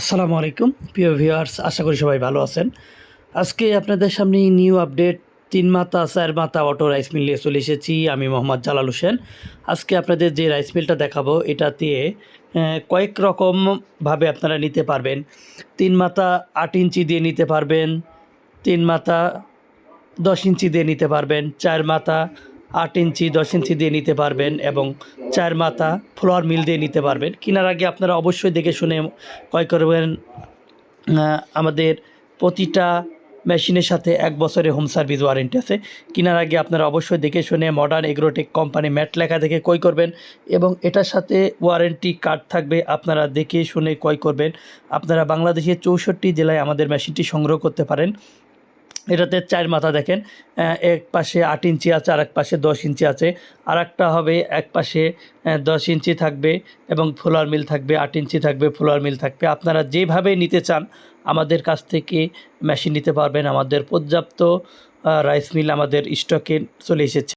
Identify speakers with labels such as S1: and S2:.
S1: আসসালামু আলাইকুম। প্রিয় ভিউয়ার্স আশা করি সবাই ভালো আছেন। আজকে আপনাদের সামনে নিউ আপডেট তিন মাতা চার মাতা অটো রাইস মিল নিয়ে চলে এসেছি আমি মোহাম্মদ জালাল হোসেন। আজকে আপনাদের যে রাইস মিলটা দেখাবো আহ, কয়েক রকমভাবে আপনারা নিতে পারবেন। তিন মাথা আট ইঞ্চি দিয়ে নিতে পারবেন তিন মাথা দশ ইঞ্চি দিয়ে নিতে পারবেন চার মাথা আট ইঞ্চি, দশ ইঞ্চি দিয়ে নিতে পারবেন এবং চার মাথা ফ্লোর মিল দিয়ে নিতে পারবেন। কেনার আগে আপনারা অবশ্যই দেখে শুনে ক্রয় করবেন। আমাদের প্রতিটা মেশিনের সাথে এক বছরের হোম সার্ভিস ওয়ারেন্টি আছে। কেনার আগে আপনারা অবশ্যই দেখে শুনে মডার্ন এগ্রোটেক কোম্পানি ম্যাট লেখা দেখে ক্রয় করবেন এবং এটার সাথে ওয়ারেন্টি কার্ড থাকবে, আপনারা দেখে শুনে ক্রয় করবেন। আপনারা বাংলাদেশের চৌষট্টি জেলায় আমাদের মেশিনটি সংগ্রহ করতে পারেন। এটাতে চার মাথা দেখেন এক পাশে আট ইঞ্চি আছে আর এক পাশে দশ ইঞ্চি আছে। আর একটা হবে এক পাশে দশ ইঞ্চি থাকবে এবং ফুলার মিল থাকবে, আট ইঞ্চি থাকবে, ফোলার মিল থাকবে। আপনারা যেভাবে নিতে চান, আমাদের কাছ থেকে মেশিন নিতে পারবেন। আমাদের পর্যাপ্ত রাইস মিল আমাদের স্টকে চলে এসেছে।